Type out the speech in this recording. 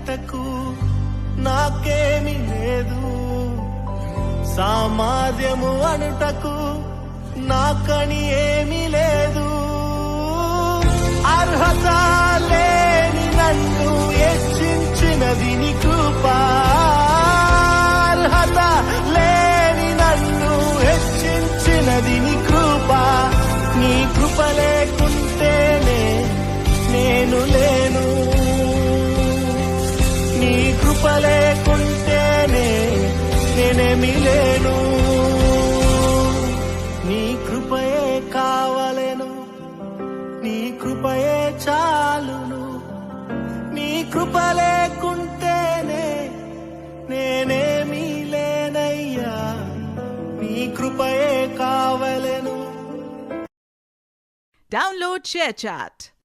బయటకు నాకేమి లేదు. సామాధ్యము అనుటకు నాకని ఏమీ లేదు. అర్హత లేని నన్ను హెచ్చించినది నీ కృప. అర్హత లేని నన్ను హెచ్చించినది నీ కృప. నీ కృప నీ కృప నేనేమి లేను. నీ కృపయే కావలెను. నీ కృపయే చాలును. నీ కృప లేకుంటేనే నేనేమీ లేనయ్యా. నీ కృపయే కావలెను. Download chat